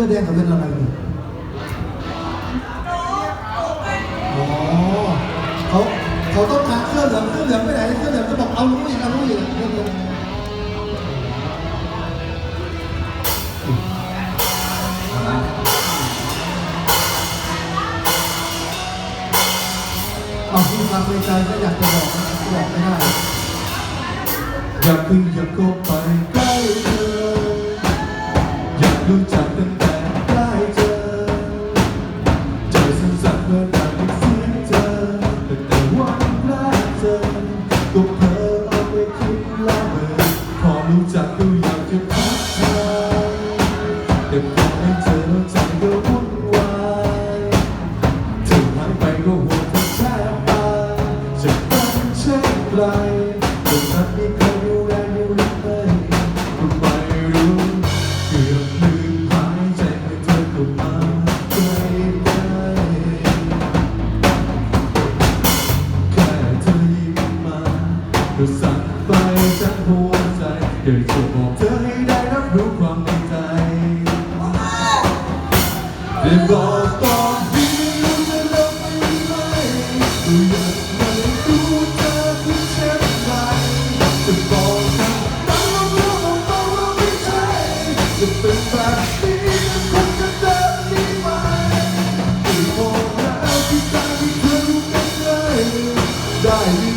കൃത്യത അതിനുണ്ടായിരുന്നു to the. dan.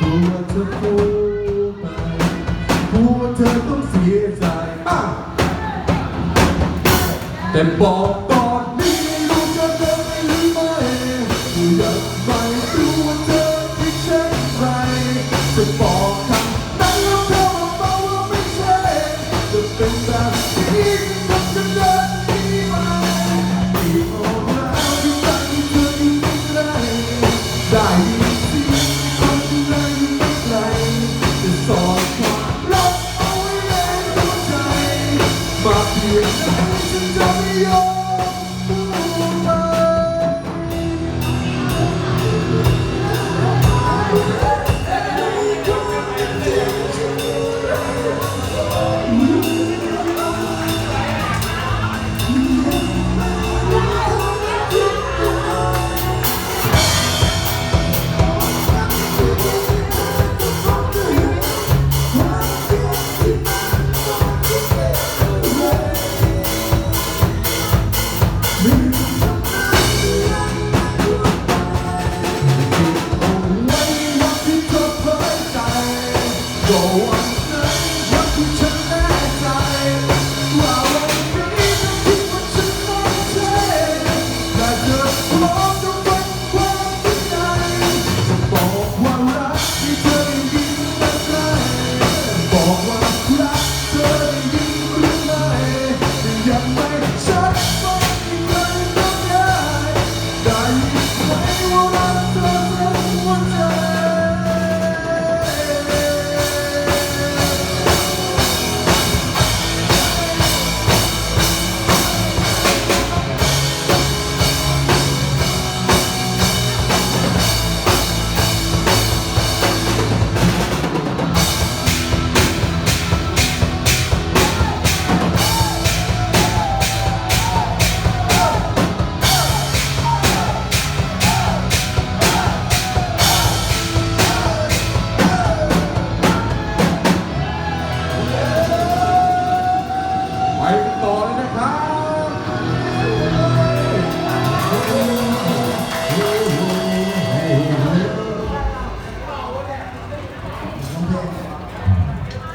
กลัวเธอพูดไปกลัวเธอต้องเสียใจแต่บอก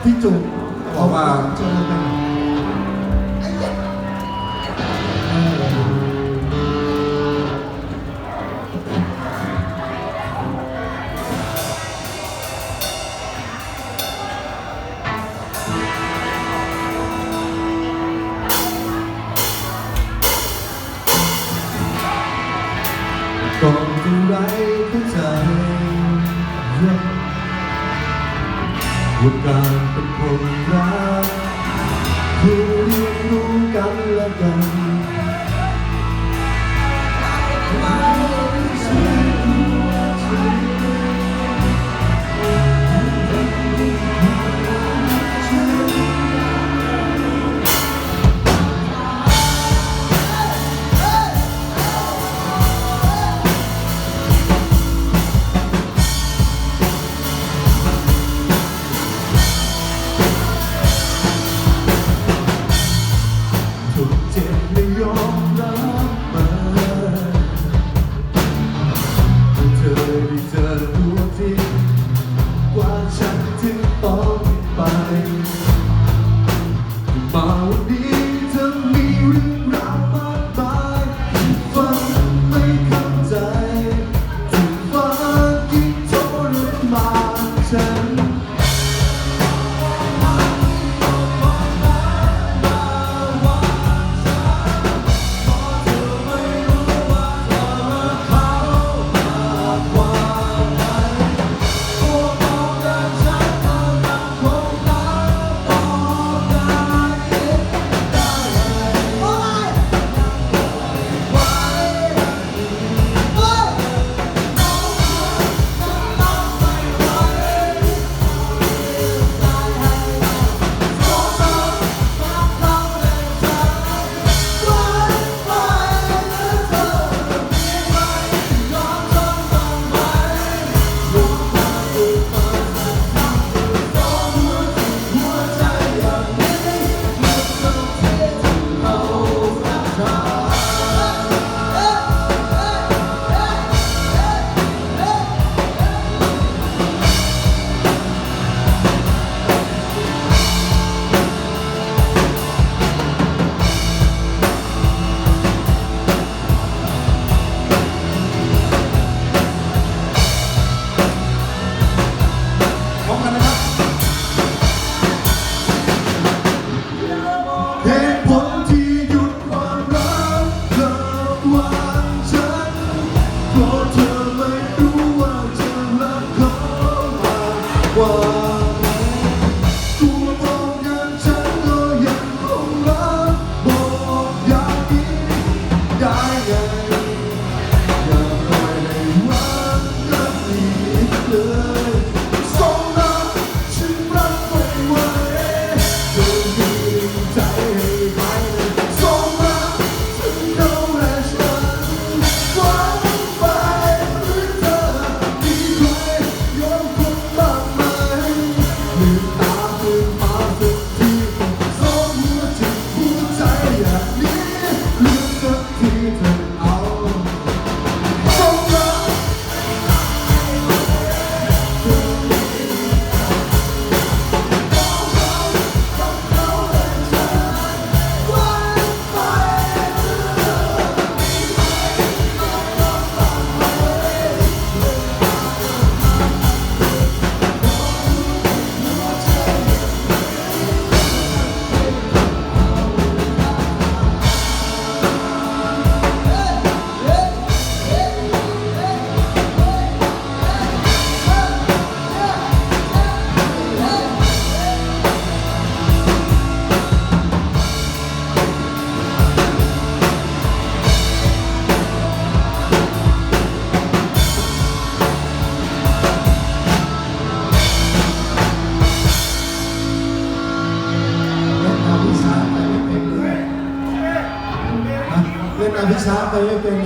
พี่จุ๋มบอกว่า เจอกัน วิช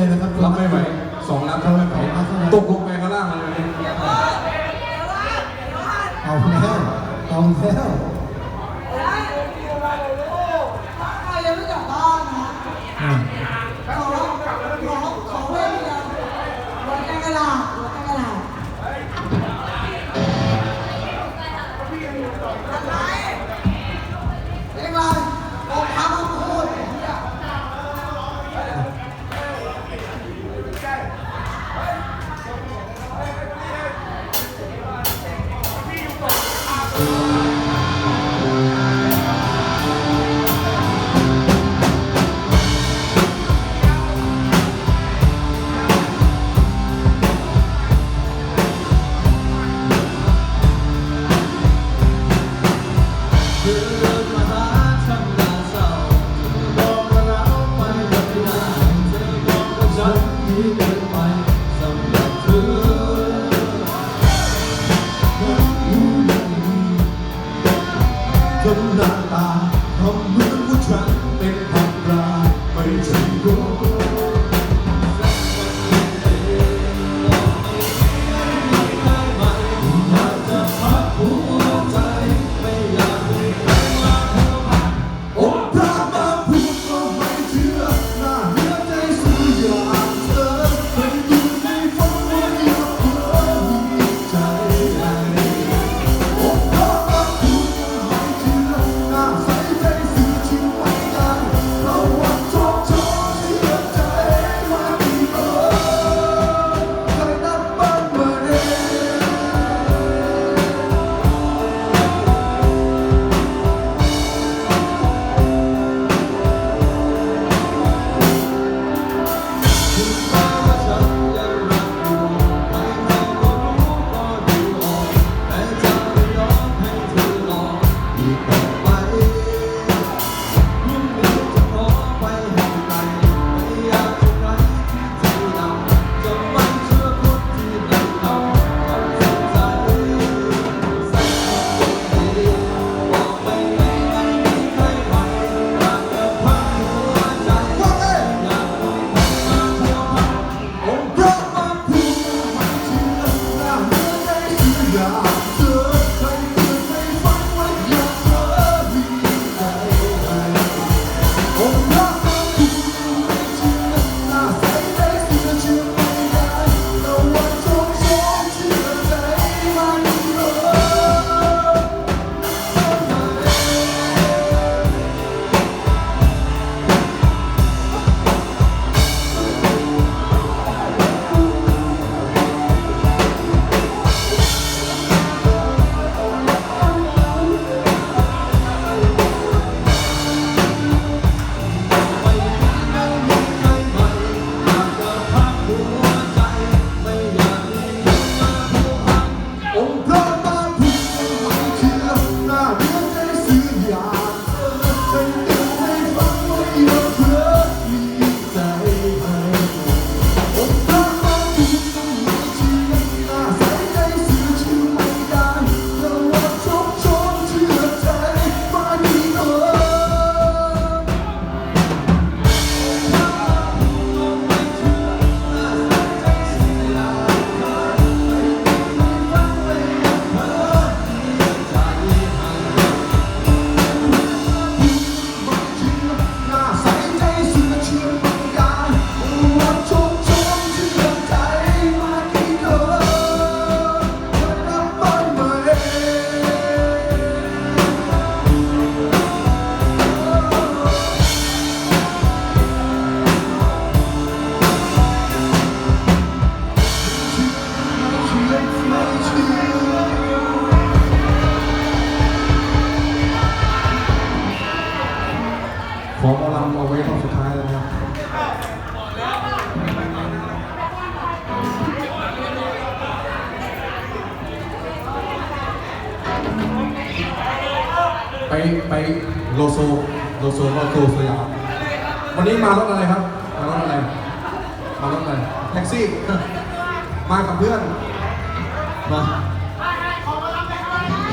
กับเพื่อนมา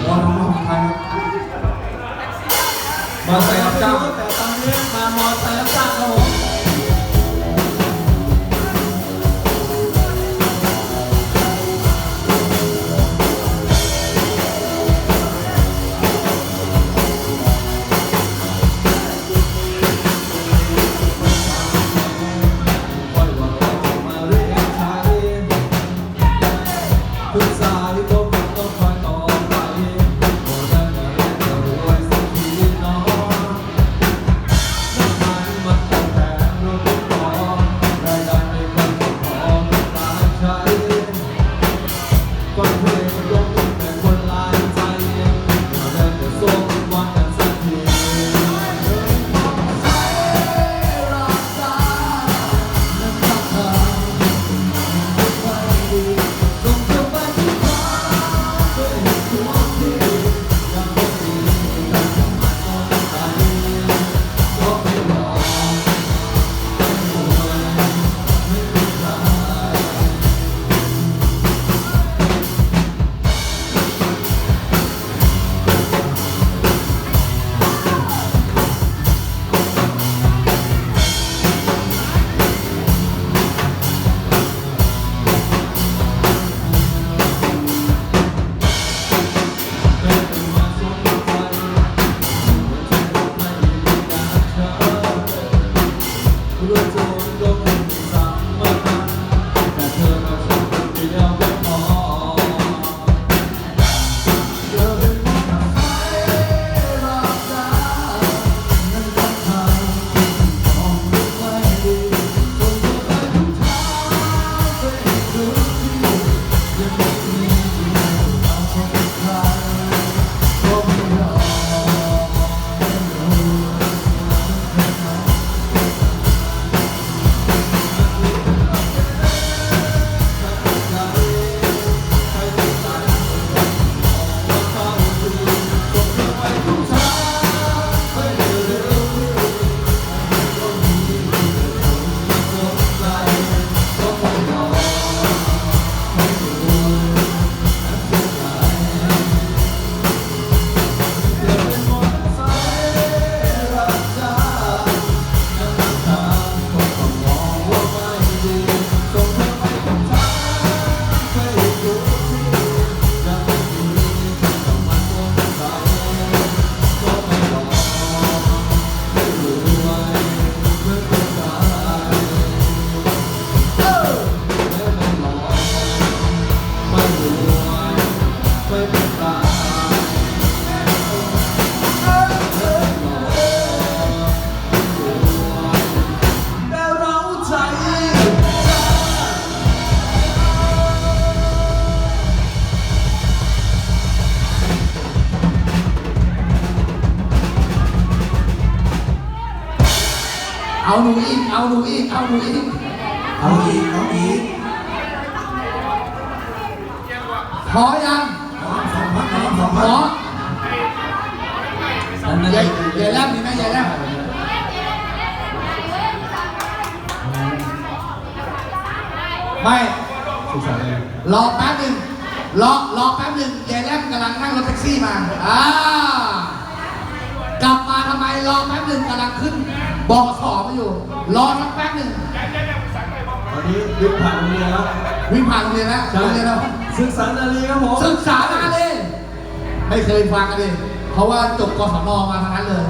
วันน้องสุดท้ายครับมาใส่รับจ้างแต่ตอนนี้มามอไซค์รับจ้างครับผม เอาหนูอีกเอาอีกเอาอีกเออีกพอยังสองพักน้องสองพพัอกอันนั้นใหญ่ใหญ่แรมมีไหมใหญ่แรมไม่รอแป๊บหนึ่งรอรอแป๊บหนึ่งยายแรมกำลังนั่งรถแท็กซี่มาอ่ากลับมาทำไมรอแป๊บหนึ่งกำลังขึ้น บขสมาอยู่ รอสักแป๊บหนึ่งตอนนี้ยุคผ่านโรงเรียนแล้ววิ่งผ่านโรงเรียนแล้วใช่โรงเรียนเราศึกษานารีครับผมศึกษามาเลยไม่เคยฟังกันเลยเพราะว่าจบกศนมาทั้งนั้นเลย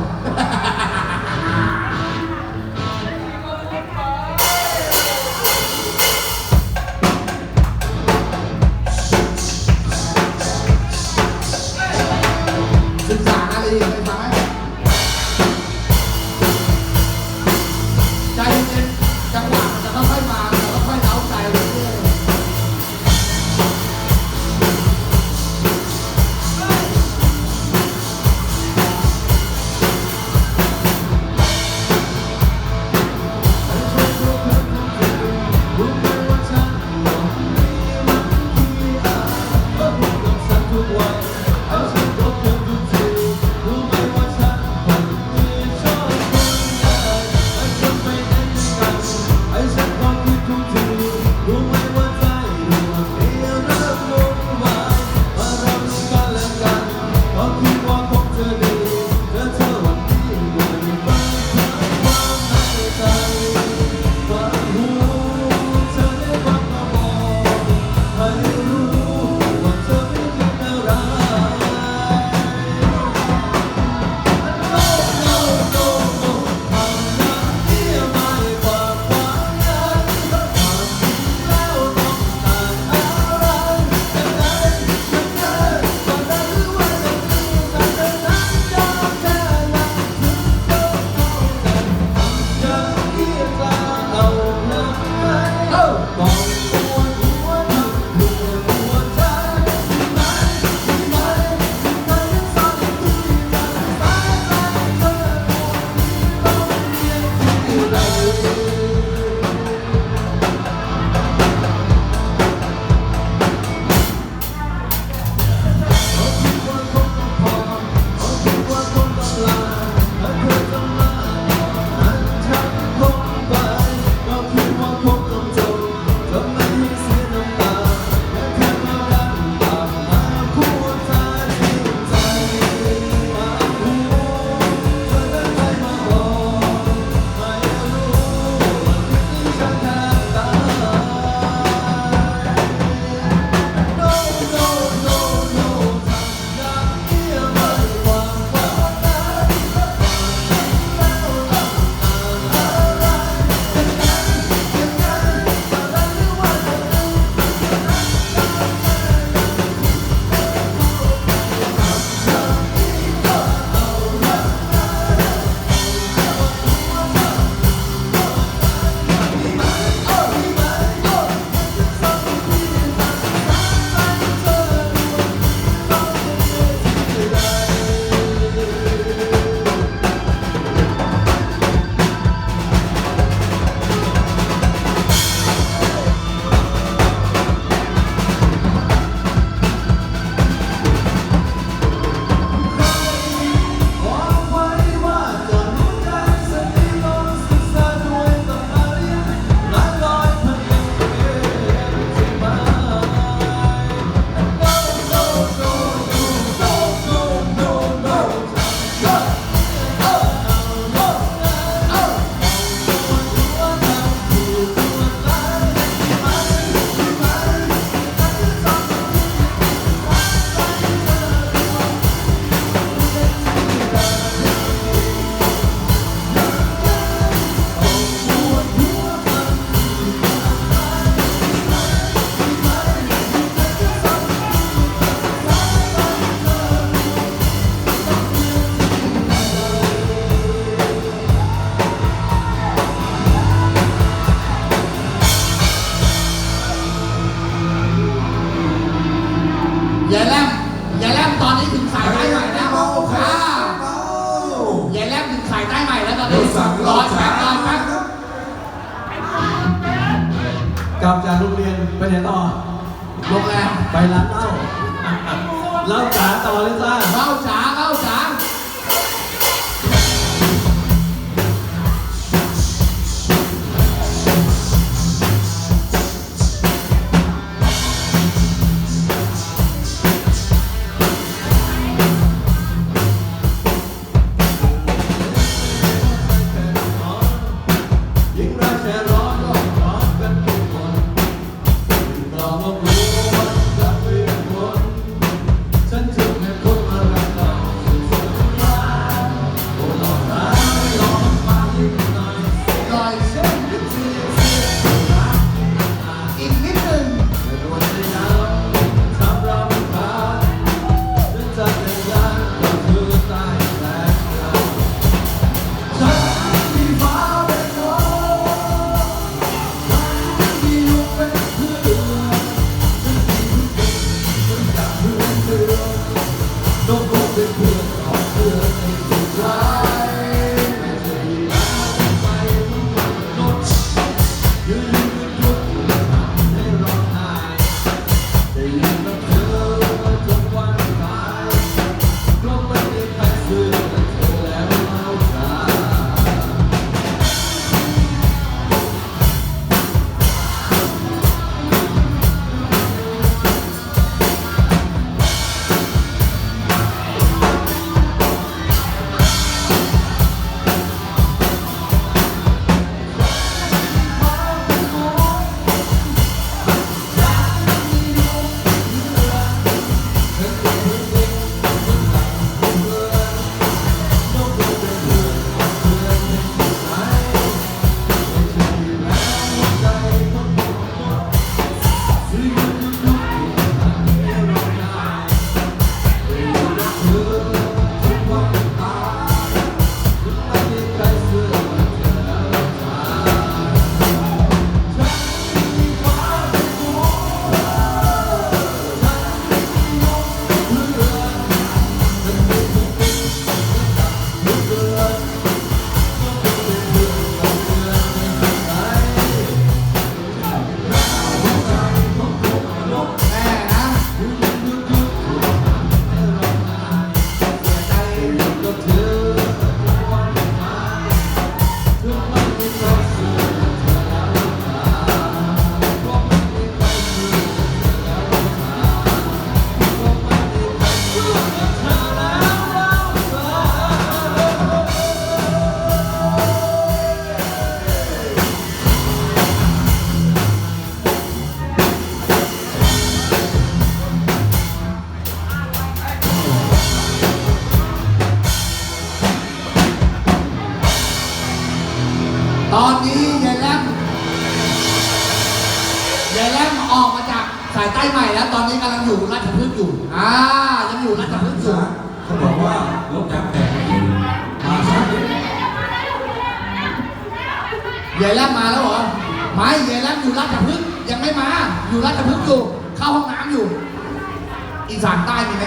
ใต้มีไหม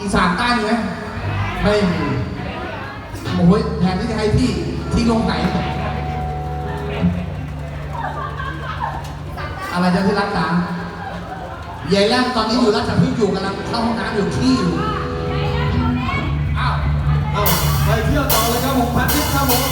อีสานใต้มีไหมไม่มีโอ้ยแทนที่จะให้พี่ที่ลงไหน อะไรจะที่รักจ๋าหญ่แล้วตอนนี้อยู่รัชพฤกษ์อยู่กำลังเข้าห้องน้ำอยู่ที่อยู่อ้าวอ้าวไปเที่ยวต่อเลยครับผมพันทิพครับผม